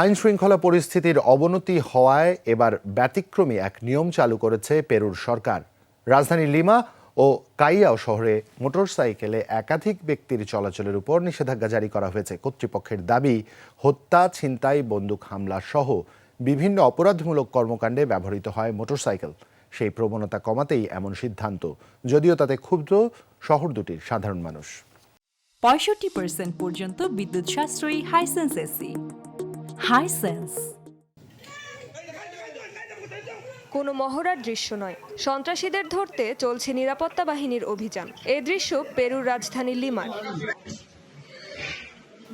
আইন শৃঙ্খলা পরিস্থিতির অবনতি হওয়ায় এবার ব্যতিক্রমী এক নিয়ম চালু করেছে পেরুর সরকার। রাজধানী লিমা ও কাইয়াও শহরে মোটরসাইকেলে একাধিক ব্যক্তির চলাচলের উপর নিষেধাজ্ঞা জারি করা হয়েছে। কর্তৃপক্ষের দাবি, হত্যা, ছিনতাই, বন্দুক হামলা সহ বিভিন্ন অপরাধমূলক কর্মকাণ্ডে ব্যবহৃত হয় মোটরসাইকেল। সেই প্রবণতা কমাতেই এমন সিদ্ধান্ত। যদিও তাতে ক্ষুব্ধ শহর দুটির সাধারণ মানুষ। পঁয়ষট্টি পর্যন্ত বিদ্যুৎ সাশ্রয়ী হাইসেন্স এসি হাইসেন্স কোনো মহড়ার দৃশ্য নয়। সন্ত্রাসীদের ধরতে চলছে নিরাপত্তা বাহিনীর অভিযান। এ দৃশ্য পেরুর রাজধানী লিমার।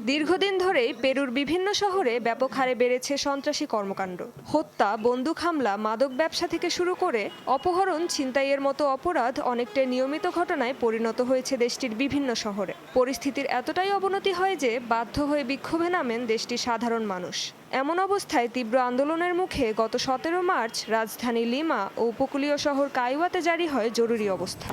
দীর্ঘদিন ধরেই পেরুর বিভিন্ন শহরে ব্যাপক হারে বেড়েছে সন্ত্রাসী কর্মকাণ্ড। হত্যা, বন্দুক হামলা, মাদক ব্যবসা থেকে শুরু করে অপহরণ, ছিনতাইয়ের মতো অপরাধ অনেকটাই নিয়মিত ঘটনায় পরিণত হয়েছে দেশটির বিভিন্ন শহরে। পরিস্থিতির এতটাই অবনতি হয় যে বাধ্য হয়ে বিক্ষোভে নামেন দেশটির সাধারণ মানুষ। এমন অবস্থায় তীব্র আন্দোলনের মুখে গত সতেরো মার্চ রাজধানী লিমা ও উপকূলীয় শহর কাইওয়াতে জারি হয় জরুরি অবস্থা।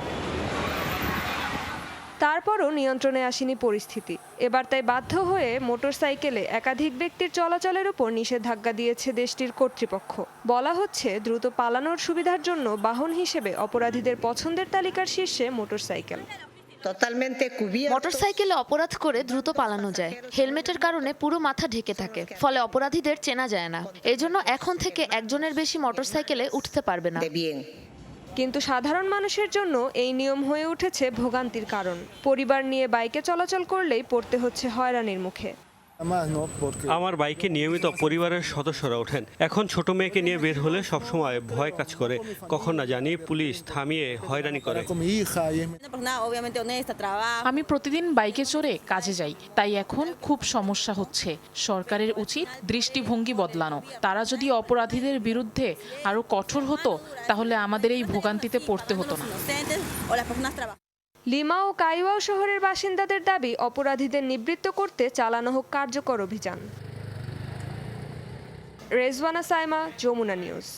তারপরও নিয়ন্ত্রণে আসেনি পরিস্থিতি। এবার তাই বাধ্য হয়ে মোটরসাইকেলে একাধিক ব্যক্তির চলাচলের উপর নিষেধাজ্ঞা দিয়েছে দেশটির কর্তৃপক্ষ। বলা হচ্ছে দ্রুত পালানোর সুবিধার জন্য বাহন হিসেবে অপরাধীদের পছন্দের তালিকার শীর্ষে মোটরসাইকেল। মোটরসাইকেলে অপরাধ করে দ্রুত পালানো যায়। হেলমেটের কারণে পুরো মাথা ঢেকে থাকে ফলে অপরাধীদের চেনা যায় না। এজন্য এখন থেকে একজনের বেশি মোটরসাইকেলে উঠতে পারবে না. কিন্তু সাধারণ মানুষের জন্য এই নিয়ম হয়ে উঠেছে ভোগান্তির কারণ। পরিবার নিয়ে বাইকে চলাচল করলেই পড়তে হচ্ছে হয়রানির মুখে। আমার বাইকে নিয়মিত পরিবারের সদস্যরা ওঠেন। এখন ছোট মেয়েকে নিয়ে বের হলে সবসময় ভয় কাজ করে। কখন না জানি পুলিশ থামিয়ে হয়রানি করে. আমি প্রতিদিন বাইকে চড়ে কাজে যাই। তাই এখন খুব সমস্যা হচ্ছে। সরকারের উচিত দৃষ্টিভঙ্গি বদলানো। তারা যদি অপরাধীদের বিরুদ্ধে আরও কঠোর হতো তাহলে আমাদের এই ভোগান্তিতে পড়তে হতো না। লিমা ও কাইওয়াও শহরের বাসিন্দাদের দাবি, অপরাধীদের নিবৃত্ত করতে চালানো হোক কার্যকর অভিযান। রেজওয়ানা সাইমা, যমুনা নিউজ।